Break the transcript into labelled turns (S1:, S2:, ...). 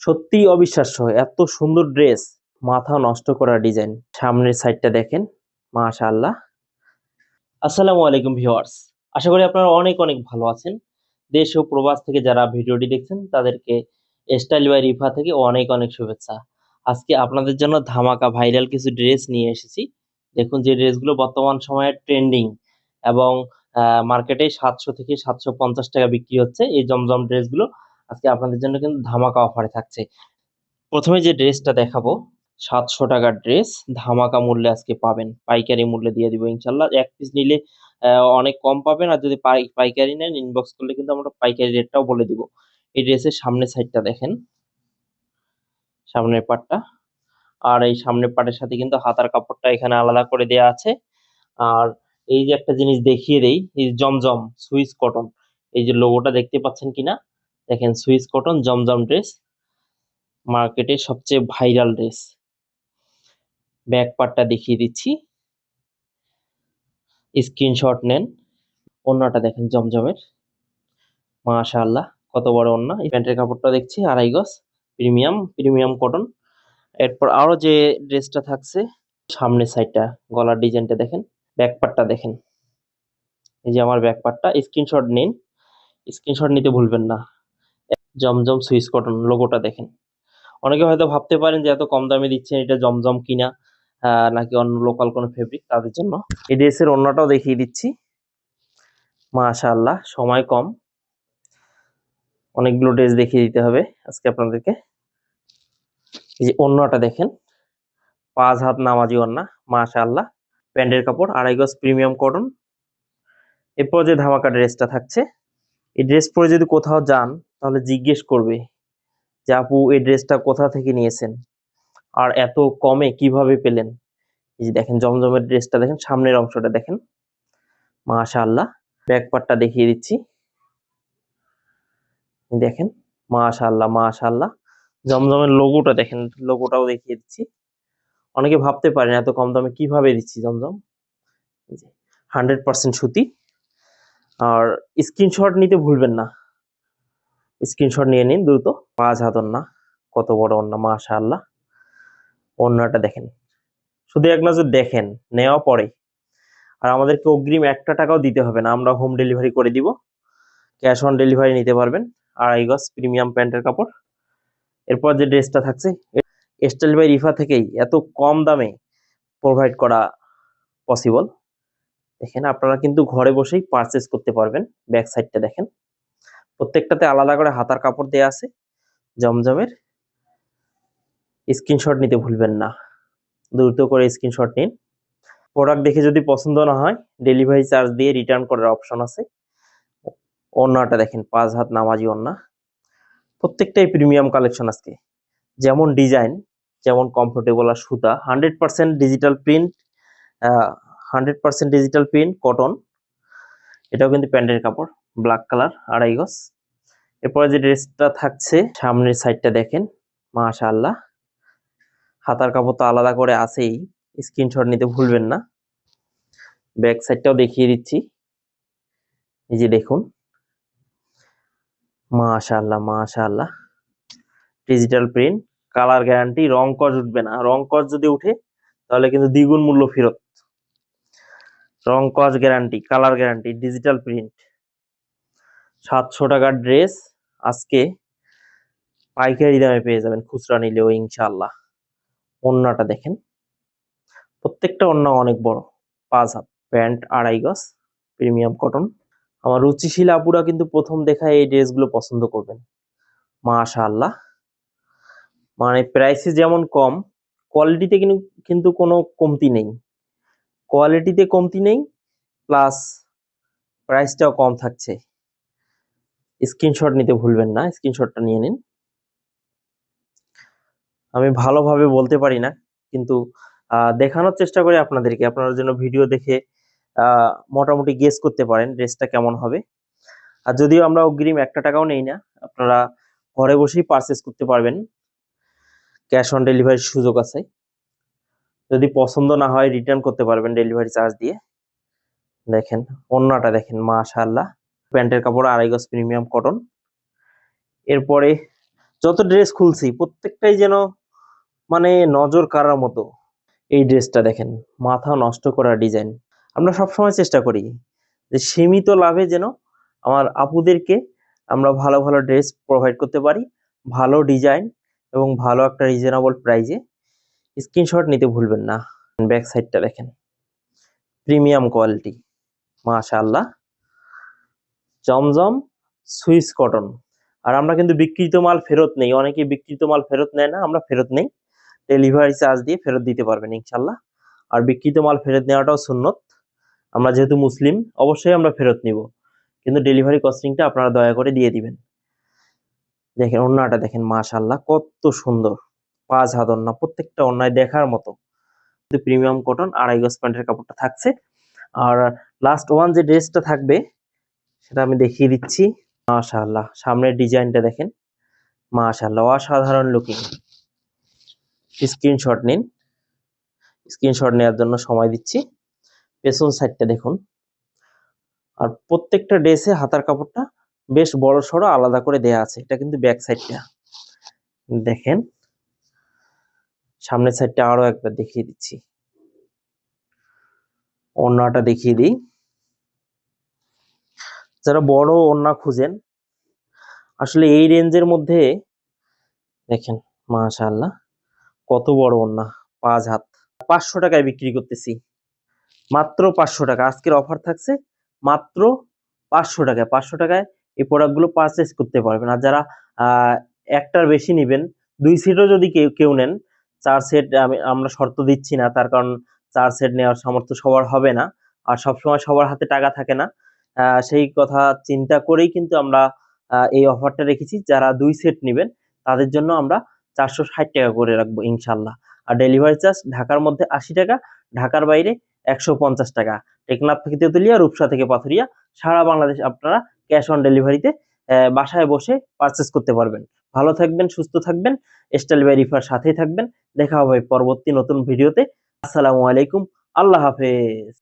S1: সত্যিই অবিশ্বাস্য এত সুন্দর ড্রেস, মাথা নষ্ট করা ডিজাইন। সামনের সাইডটা দেখেন, মাশাআল্লাহ। আসসালামু আলাইকুম ভিউয়ার্স। আশা করি আপনারা অনেক অনেক ভালো আছেন। দেশ ও প্রবাস থেকে যারা ভিডিওটি দেখছেন, তাদেরকে স্টাইল বাই রিফা থেকে অনেক অনেক শুভেচ্ছা। আজকে আপনাদের জন্য ধামাকা ভাইরাল কিছু ড্রেস নিয়ে এসেছি। দেখুন যে ড্রেসগুলো বর্তমান সময়ে ট্রেন্ডিং এবং মার্কেটে সাতশো থেকে সাতশো পঞ্চাশ টাকা বিক্রি হচ্ছে। এই জমজম ড্রেসগুলো আজকে আপনাদের জন্য কিন্তু ধামাকা অফারে থাকছে। প্রথমে যে ড্রেসটা দেখাবো, সাতশো টাকার ড্রেস, ধামাকা মূল্যে আজকে পাবেন। পাইকারি মূল্যে দিয়ে দিব ইনশাল্লাহ এক পিস নিলে অনেক কম পাবেন আর যদি পাই- পাইকারি নেন ইনবক্স করলে কিন্তু আমরা পাইকারি রেটটাও বলে দিব। এই ড্রেসের সামনের সাইডটা দেখেন। সামনের পাটটা আর এই সামনের পাটের সাথে কিন্তু হাতার কাপড়টা এখানে আলাদা করে দেয়া আছে। আর এই যে একটা জিনিস দেখিয়ে দেই, এই জমজম সুইস কটন। এই যে লোগোটা দেখতে পাচ্ছেন কিনা? দেখেন, সুইস কটন, জমজম ড্রেস, মার্কেটে সবচেয়ে ভাইরাল ড্রেস। ব্যাক পার্টটা দেখিয়ে দিচ্ছি। স্ক্রিনশট নেন। অন্যটা দেখেন, জমজমের। মাশাআল্লাহ, কত বড় অন্য এই প্যান্টের কাপড়টা দেখছি, আড়াই গজ, প্রিমিয়াম প্রিমিয়াম কটন। এরপর আরও যে ড্রেসটা থাকছে, সামনের সাইডটা, গলার ডিজাইনটা দেখেন, ব্যাক পার্টটা দেখেন। এই যে আমার ব্যাক পার্টটা, স্ক্রিনশট নিন। স্ক্রিনশট নিতে ভুলবেন না। জমজম সুইস কটন লোগোটা দেখেন। অনেকে হয়তো ভাবতে পারেন যে এত কম দামে দিচ্ছেন, এটা জমজম কিনা নাকি অন্য লোকাল কোনো ফেব্রিক তাদের জন্য। এই ড্রেসের অন্যটাও দেখিয়ে দিচ্ছি। মাশাআল্লাহ, সময় কম। অনেকগুলো ড্রেস দেখিয়ে দিতে হবে আজকে আপনাদেরকে। এই যে অন্যটা দেখেন, পাঁচ হাত নামাজি অন্না মাশাআল্লাহ। প্যান্টের কাপড়, আড়াই গজ প্রিমিয়াম কটন এরপর যে ধামাকা ড্রেসটা থাকছে এই ড্রেস পরে যদি কোথাও যান, তাহলে জিজ্ঞেস করবে যে, আপু, এই ড্রেসটা কোথা থেকে নিয়েছেন? আর এত কমে কীভাবে পেলেন? এই যে দেখেন, জমজমের ড্রেসটা দেখেন, সামনের অংশটা দেখেন। মাশাআল্লাহ ব্যাক পার্টটা দেখিয়ে দিচ্ছি। দেখেন, মাশাআল্লাহ মাশাআল্লাহ। জমজমের লোগোটা দেখেন লোগোটাও দেখিয়ে দিচ্ছি। অনেকে ভাবতে পারেন, এত কম দামে কীভাবে দিচ্ছি জমজম? হান্ড্রেড পার্সেন্ট সুতি। আর স্ক্রিনশট নিতে ভুলবেন না। স্ক্রিনশট নিয়ে নিন দ্রুত। পাঁচ হাত না কত বড় ওন্না মাশাআল্লাহ। ওন্নাটা দেখেন। শুধু এক নজর দেখেন, নেওয়া পরে। আর আমাদেরকে অগ্রিম একটা টাকাও দিতে হবে না, আমরা হোম ডেলিভারি করে দিব। ক্যাশ অন ডেলিভারি নিতে পারবেন, আড়াই গজ প্রিমিয়াম প্যান্টের কাপড়। এরপর যে ড্রেসটা থাকছে স্টাইল বাই রিফা থেকেই এত কম দামে প্রোভাইড করা পসিবল দেখেন, আপনারা কিন্তু ঘরে বসেই পারচেস করতে পারবেন ব্যাক সাইডটা দেখেন। প্রত্যেকটাতে আলাদা করে হাতার কাপড় দেয়া আছে। জমজমের স্ক্রিনশট নিতে ভুলবেন না। দ্রুত করে স্ক্রিনশট নিন। প্রোডাক্ট দেখে যদি পছন্দ না হয় ডেলিভারি চার্জ দিয়ে রিটার্ন করার অপশন আছে। ওন্নাটা দেখেন, পাঁচ হাত নামাজি ওন্না প্রত্যেকটাই প্রিমিয়াম কালেকশন আজকে। যেমন ডিজাইন যেমন কমফোর্টেবল আর সুতা। Hundred percent digital print hundred percent digital print cotton এটাও কিন্তু প্যান্টের কাপড় ব্ল্যাক কালার আড়াই গজ। এরপরে যে ড্রেসটা থাকছে, সামনের সাইডটা দেখেন, মাশাআল্লাহ। হাতার কাপড় তো আলাদা করে আছেই স্ক্রিনশট নিতে ভুলবেন না। ব্যাক সাইডটাও দেখিয়ে দিচ্ছি। এই যে দেখুন। মাশাআল্লাহ মাশাআল্লাহ। ডিজিটাল প্রিন্ট কালার গ্যারান্টি রং কস উঠবে না। রং কস যদি উঠে, তাহলে কিন্তু দ্বিগুণ মূল্য ফেরত। রং কস guarantee colour guarantee digital print সাতশো টাকার ড্রেস আজকে পাইকারি দামে পেয়ে যাবেন খুচরা নিলেও ইনশাআল্লাহ। ওন্নাটা দেখেন। প্রত্যেকটা ওন্না অনেক বড়। পাঁচ হাত, প্যান্ট, আড়াই গজ, প্রিমিয়াম কটন। আমার রুচিশীল আপুরা কিন্তু প্রথম দেখায় এই ড্রেসগুলো পছন্দ করবেন। মাশাআল্লাহ। মানে প্রাইসে যেমন কম কোয়ালিটিতে কিন্তু কিন্তু কোনো কমতি নেই। কোয়ালিটিতে কমতি নেই প্লাস প্রাইসটাও কম থাকছে। স্ক্রিনশট নিতে ভুলবেন না স্ক্রিনশটটা নিয়ে নিন। আমি ভালোভাবে বলতে পারি না, কিন্তু দেখানোর চেষ্টা করি আপনাদেরকে। আপনারা যেন ভিডিও দেখে মোটামুটি গেস করতে পারেন ড্রেসটা কেমন হবে। আর যদিও আমরা অগ্রিম একটা টাকাও নেই না, আপনারা ঘরে বসেই পারচেস করতে পারবেন। ক্যাশ অন ডেলিভারির সুযোগ আছে। যদি পছন্দ না হয় রিটার্ন করতে পারবেন ডেলিভারি চার্জ দিয়ে। দেখেন, অন্যটা দেখেন, মাশাআল্লাহ। প্যান্টের কাপড়, আড়াই গজ প্রিমিয়াম কটন এরপরে যত ড্রেস খুলছি, প্রত্যেকটাই যেন মানে নজর কাড়ার মতো। এই ড্রেসটা দেখেন, মাথা নষ্ট করা ডিজাইন আমরা সবসময় চেষ্টা করি যে সীমিত লাভে যেন আমার আপুদেরকে আমরা ভালো ভালো ড্রেস প্রোভাইড করতে পারি, ভালো ডিজাইন এবং ভালো একটা রিজনেবল প্রাইজে স্ক্রিনশট নিতে ভুলবেন না। ব্যাক সাইডটা দেখেন। Premium quality. মাশাআল্লাহ। Zamzam Swiss cotton. আর আমরা কিন্তু বিক্রিত মাল ফেরত নেই। অনেকে বিক্রিত মাল ফেরত নেয় না, আমরা ফেরত নেই। ডেলিভারি চার্জ দিয়ে ফেরত দিতে পারবেন ইনশাল্লাহ আর বিক্রিত মাল ফেরত নেওয়াটাও সুন্নত। আমরা যেহেতু মুসলিম, অবশ্যই আমরা ফেরত নিব। কিন্তু ডেলিভারি কস্টিংটা আপনারা দয়া করে দিয়ে দিবেন। দেখেন ওন্নাটা দেখেন মাশাল্লাহ কত সুন্দর। পাঁচ হাত ওন্না প্রত্যেকটা অন্যায় দেখার মতো। প্রিমিয়াম কটন আড়াই গজ প্যান্টের কাপড়টা থাকছে। আর লাস্ট ওয়ান যে ড্রেসটা থাকবে, সেটা আমি দেখিয়ে দিচ্ছি। মাশাআল্লাহ, সামনের ডিজাইনটা দেখেন। মাশাআল্লাহ, অসাধারণ লুকিং স্ক্রিনশট নিন। স্ক্রিনশট নেওয়ার জন্য সময় দিচ্ছি। পেছন সাইডটা দেখুন। আর প্রত্যেকটা ড্রেসে হাতার কাপড়টা বেশ বড় সড়ো আলাদা করে দেয়া আছে। এটা কিন্তু ব্যাক সাইডটা দেখেন। সামনের সাইডটা আরও একবার দেখিয়ে দিচ্ছি। ওড়নাটা দেখিয়ে দিই। যারা বড় ওড়না খুঁজেন, আসলে এই রেঞ্জের মধ্যে দেখেন, মাশাআল্লাহ, কত বড় ওড়না, পাঁচ হাত। পাঁচশো টাকায় বিক্রি করতেছি। মাত্র পাঁচশো টাকা। আজকের অফার থাকছে মাত্র পাঁচশো টাকায়। পাঁচশো টাকায় এই প্রোডাক্টগুলো পারচেস করতে পারবেন। আর যারা একটার বেশি নিবেন, দুই সিটও যদি কেউ কেউ নেন চার সেট আমি, আমরা শর্ত দিচ্ছি না, তার কারণ চার সেট নেওয়ার সামর্থ্য সবার হবে না, আর সবসময় সবার হাতে টাকা থাকে না। সেই কথা চিন্তা করেই কিন্তু আমরা এই অফারটা রেখেছি। যারা দুই সেট নেবেন, তাদের জন্য আমরা চারশো ষাট টাকা করে রাখব ইনশাল্লাহ আর ডেলিভারি চার্জ ঢাকার মধ্যে আশি টাকা, ঢাকার বাইরে একশো পঞ্চাশ টাকা। টেকনাফ থেকে তেতুলিয়া, রূপসা থেকে পাথুরিয়া, সারা বাংলাদেশ আপনারা ক্যাশ অন ডেলিভারিতে বাসায় বসে পারচেস করতে পারবেন। ভালো থাকবেন, সুস্থ থাকবেন, স্টাইল বাই রিফার সাথেই থাকবেন। দেখা হবে পরবর্তী নতুন ভিডিওতে। আসসালামু আলাইকুম, আল্লাহ হাফেজ।